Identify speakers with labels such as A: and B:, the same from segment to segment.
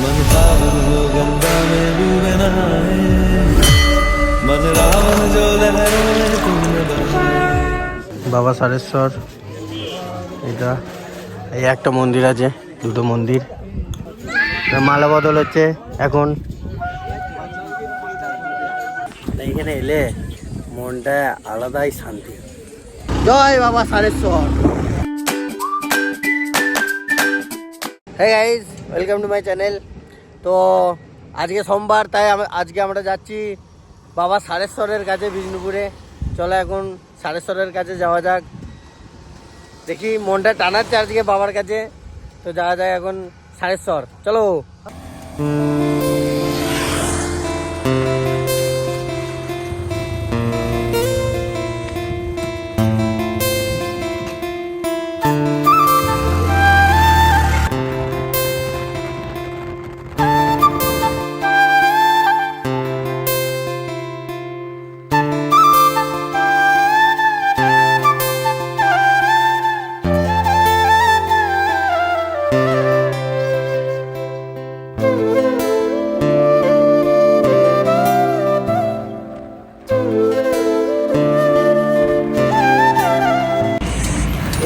A: मन पावन जो गंगा में डूबे नहाए मन रावण जो लहरों में तुम
B: বাবা সারেশ্বর এটা এই একটা মন্দির আছে দুটো মন্দির এটা মালা বদল হচ্ছে এখন এইখানে এলে মনটা আলাদাই শান্তি জয় বাবা সারেশ্বর হ্যাঁ guys welcome to my channel তো আজকে সোমবার, তাই আজকে আমরা যাচ্ছি বাবা সারেশ্বরের কাছে বিষ্ণুপুরে। চলো এখন সারেশ্বরের কাছে যাওয়া যাক। দেখি মনটা টানাচ্ছে আজকে বাবার কাছে। তো যাওয়া যাক এখন সারেশ্বর। চলো।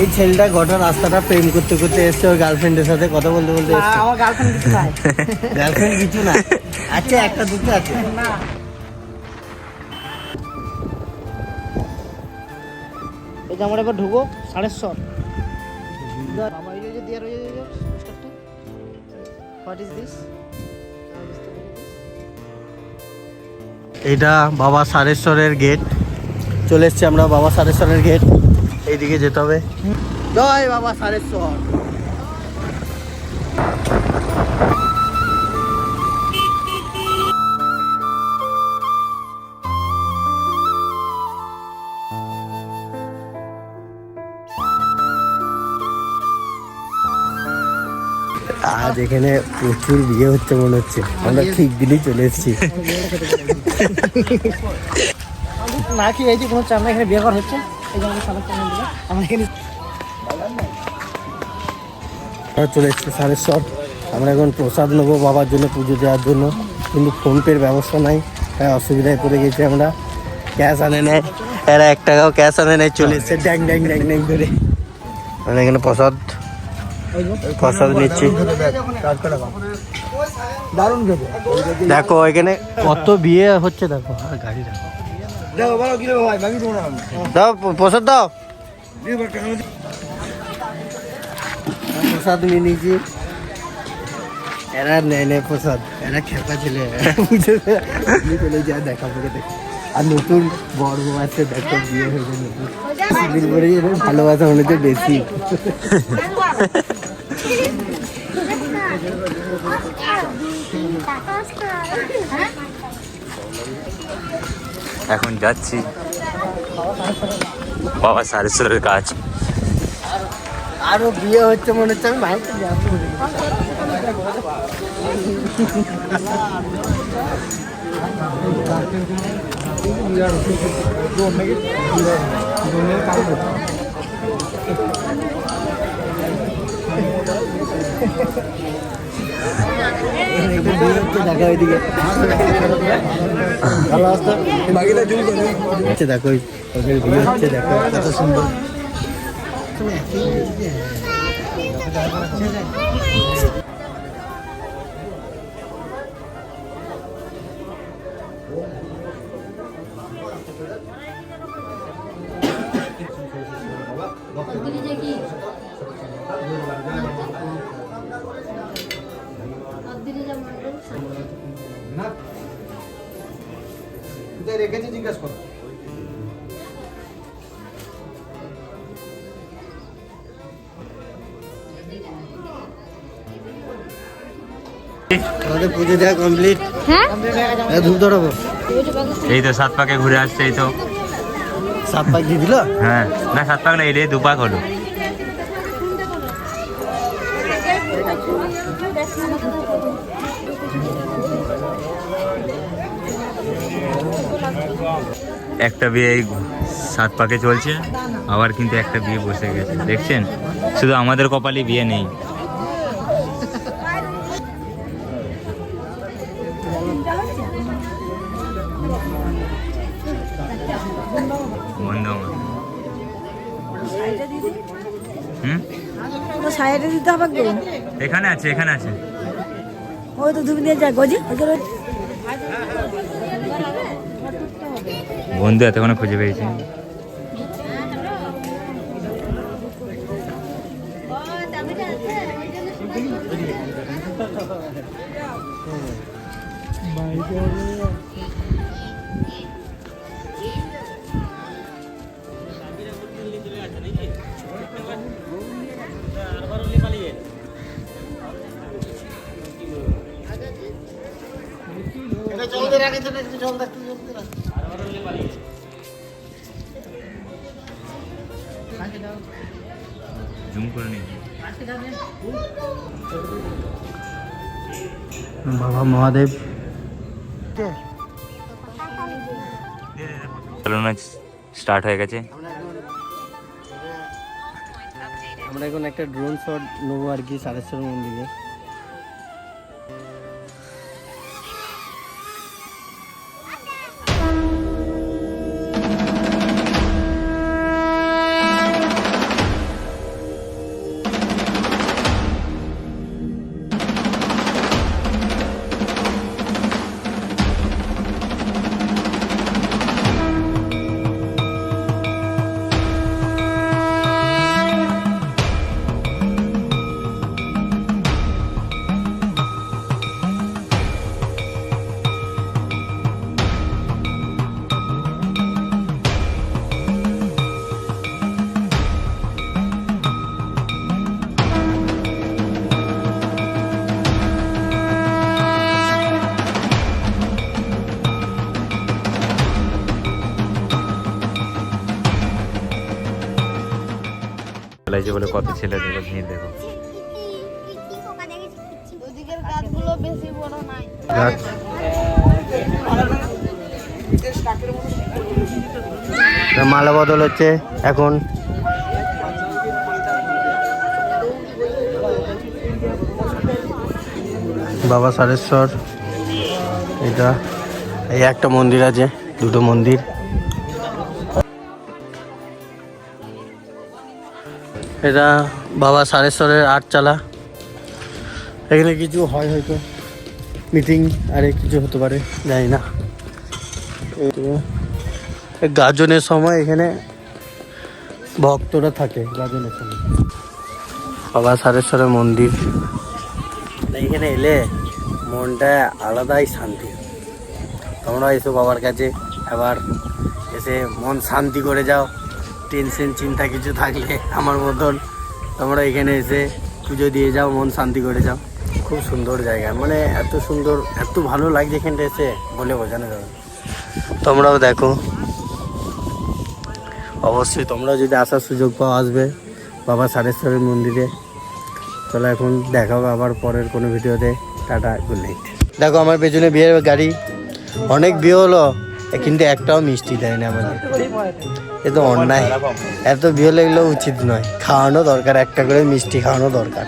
B: এই ছেলেটা গোটা রাস্তাটা প্রেম করতে করতে এসছে ওর গার্লফ্রেন্ডের সাথে কথা বলতে বলতে এসছে।
C: আমার গার্লফ্রেন্ড কিছু নাই।
B: গার্লফ্রেন্ড কিছু না। আচ্ছা একটা দুটো আছে।
C: না। এই যে আমরা এবার ঢুকবো সাড়েশ্বর বাবা এই যে দেয়ার ওই যে পোস্টারটা। হোয়াট ইজ দিস
B: এইটা বাবা সারেশ্বরের গেট চলে এসছি আমরা বাবা সারেশ্বরের গেট এইদিকে যেতে হবে। জয় বাবা সারেশ্বর। আজ এখানে প্রচুর বিয়ে হচ্ছে মনে হচ্ছে। আমরা ঠিক দিনই চলে এসেছি।
C: না কি এই যে কোনো চার না এখানে বিয়ে করা হচ্ছে?
B: চলে এসেছি সারেশ্বর আমরা এখন প্রসাদ নেব বাবার জন্য পুজো দেওয়ার জন্য। কিন্তু ফোনপের ব্যবস্থা নাই। তাই অসুবিধায় পড়ে গেছি আমরা। ক্যাশ আনে নেয় এরা এক টাকাও ক্যাশ আনে নেয় চলে এসছে। ড্যাং ড্যাং ড্যাং ড্যাং করে। আমরা এখানে প্রসাদ প্রসাদ নিচ্ছি। দেখো, এখানে কত বিয়ে হচ্ছে দেখো। গাড়ি দেখো।
C: বলো কি ভাই
B: দাও প্রসাদ দাও। প্রসাদ নিয়ে নিয়েছি। এরা নেয় নেয় প্রসাদ। এরা খেপা ছেলে বুঝে আমি চলে যা দেখা পরে আর নতুন বড় আছে দেখো বিয়ে হয়েছে নতুন। পরে ভালোবাসা মনে হচ্ছে বেশি।
D: এখন যাচ্ছি। বাবা সারেশ্বরের কাজ।
B: আরও বিয়ে হচ্ছে মনে হচ্ছে আমি যাব। বিয়ে হচ্ছে দেখা ওইদিকে ভালো আসতো হচ্ছে দেখো ওই- ওদের বিয়ে হচ্ছে দেখো কত সুন্দর
C: রেখেছি জিজ্ঞাসা করো।
B: আমাদের পুজো দেওয়া কমপ্লিট
E: হ্যাঁ?
B: ধূপ ধরাবো।
D: এই তো সাত পাকে ঘুরে আসছে এই তো।
B: সাত পাক দিয়ে দিল?
D: হ্যাঁ। না সাত পাক না এই রে দু পাক হলো। একটা বিয়ে সাত পাকে চলছে আবার কিন্তু একটা বিয়ে বসে গেছে। দেখছেন? শুধু আমাদের কপালে বিয়ে নেই। এখানে আছে এখানে আছে।
E: ওই তো দুদিন যায় গজি
D: বন্ধু এতক্ষণে খুঁজে পেয়েছি।
B: এটা চলতে রাখে একটু জল দেখতে চলতে
D: জুম করে নিই
B: বাবা মহাদেব।
D: চালানো স্টার্ট হয়ে গেছে।
B: আমরা এখন একটা ড্রোন শট নেব আর কি সারেশ্বর মন্দিরে।
D: চালাইছে বলে কত ছেলে দেখো ভিড় দেখো
B: মালা বদল হচ্ছে এখন। বাবা সারেশ্বর, এটা এই একটা মন্দির আছে, দুটো মন্দির। এটা বাবা সারেশ্বরের আটচালা এখানে কিছু হয় হয়তো মিটিং আরে কিছু হতে পারে, জানি না। গাজনের সময় এখানে ভক্তরা থাকে, গাজনের সময়। বাবা সারেশ্বরের মন্দির। এখানে এলে মনটা আলাদাই শান্তি। তোমরা এসো বাবার কাছে আবার এসে মন শান্তি করে যাও। টেনশন, চিন্তা কিছু থাকলে আমার মতন তোমরা এখানে এসে পুজো দিয়ে যাও, মন শান্তি করে যাও। খুব সুন্দর জায়গা। মানে এত সুন্দর, এত ভালো লাগছে এখানটা এসে, বলে বোঝানো যাবে তোমরাও দেখো। অবশ্যই তোমরাও যদি আসার সুযোগ পাও, আসবে বাবা সারেশ্বরের মন্দিরে। চলো এখন দেখা হবে আবার পরের কোনো ভিডিওতে। টাটা গুড নাইট দেখো, আমার পেছনে বিয়ের গাড়ি। অনেক বিয়ে হলো। কিন্তু একটাও মিষ্টি দেয় না আমাদের। এ তো অন্যায়। এত বিয়ে লাগলেও উচিত নয়। খাওয়ানো দরকার, একটা করে মিষ্টি খাওয়ানো দরকার।